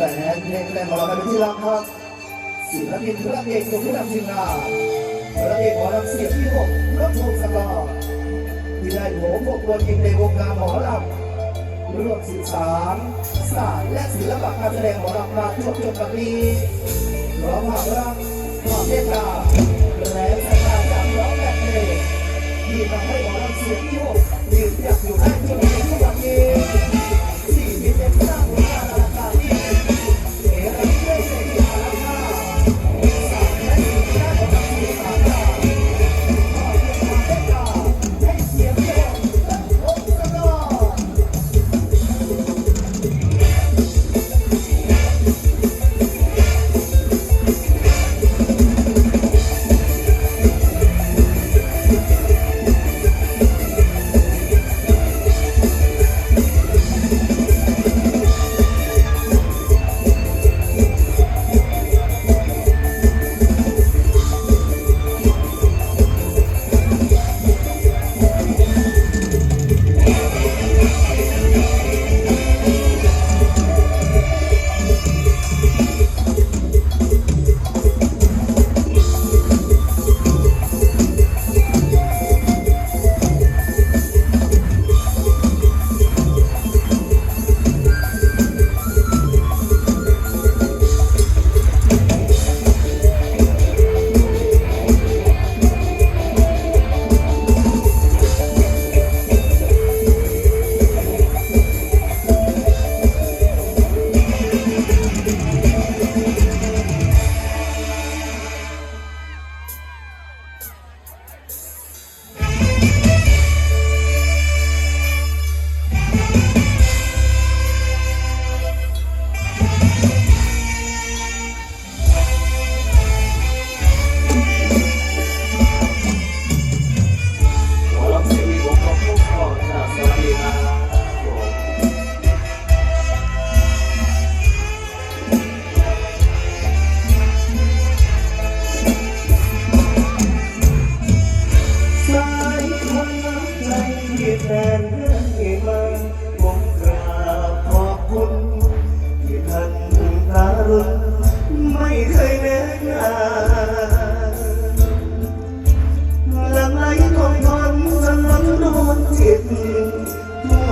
แต่เพลงแต่หมอลำเป็นที่รักครับศิลปินพระเอกสุดที่นำทีมงานพระเอกหมอลำเสียงที่หกรถทูกสกอร์ที่ได้โผล่พวกตัวจริงในวงการหมอลำร่วมสื่อสารศาสตร์และศิลปะการแสดงหมอลำมาทั่วจบจบแบบนี้พร้อมภาพรักความเมตตาแรงศรัทธาจากร้องแบบเพลงที่ทำให้หมอลำเสียงที่หกยืนหยัดอยู่ได้จนถึงทุกวัน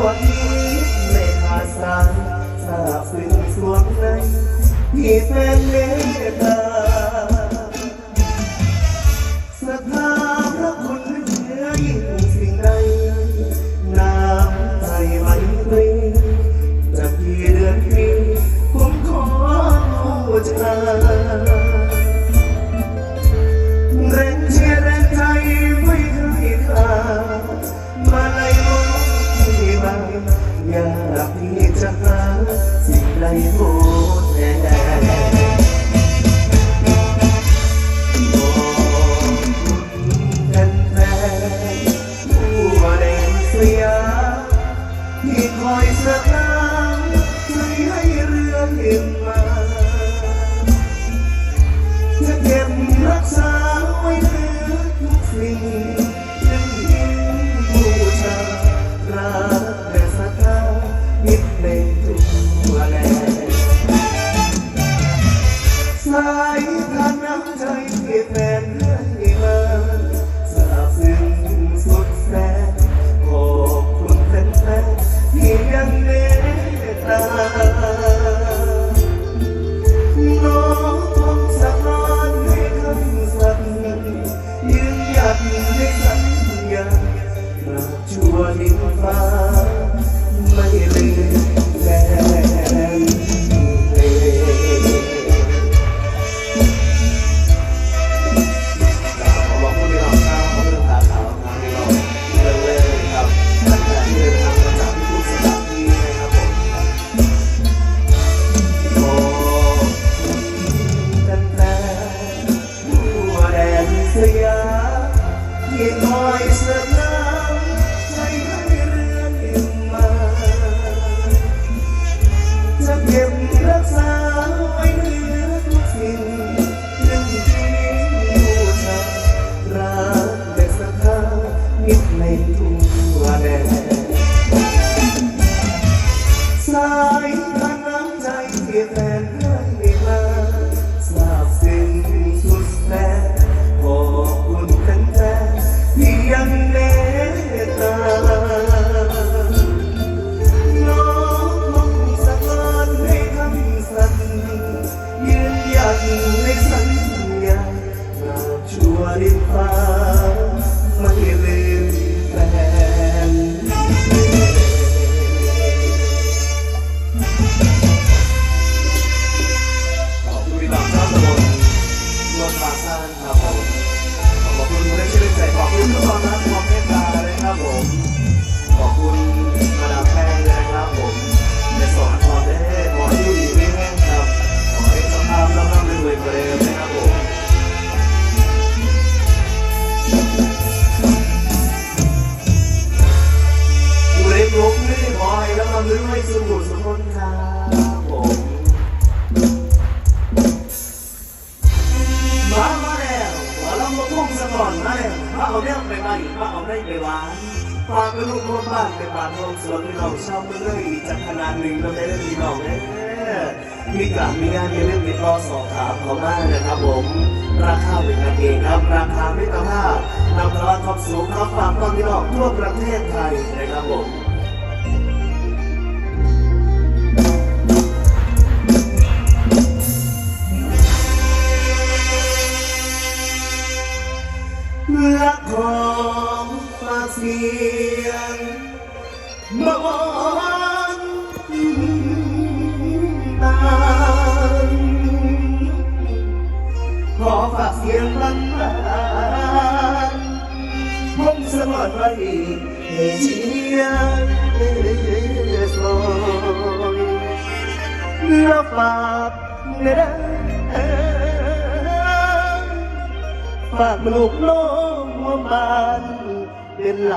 วทิศไม่ขาดสายทราบซึ้งสวงในที่แฟนเล man หลักเจ้าตะบรวมากท่นครับผมขอบคุณและชื่นใจขอบคุณทุกควนมรักเมตตาเลยครับผมขอบคุณมาดามแป้งเลยครับผมในสอนพอนได้ขอให้อยู่ดีไม่แห้งครับขอให้สภาพร่ำรวยไปเลย มาอีกมาเอาได้ไปหวานฝากลูกรวมบ้านไป็นบ้านรวมสวนเราชองชาเมืองเลยจากขนาดหนึ่งเราได้เรื่องพี่น้องแน่มีกลางมีงานมีเรื่องติดต่อสอบถามเขามานะครับผม ราคาเป็นกันเองครับ ราคาไม่ต่ำมากนำตลาดความสูงครับฝากตอนพี่น้องทั่วประเทศไทยนะครับผม ยงมองตามขอฝากเสียงบันบานผมสมอนไว้เชียร์สองแล้วฝากเนื้อฝากลูกน้องหัวบ้าน เป็นหล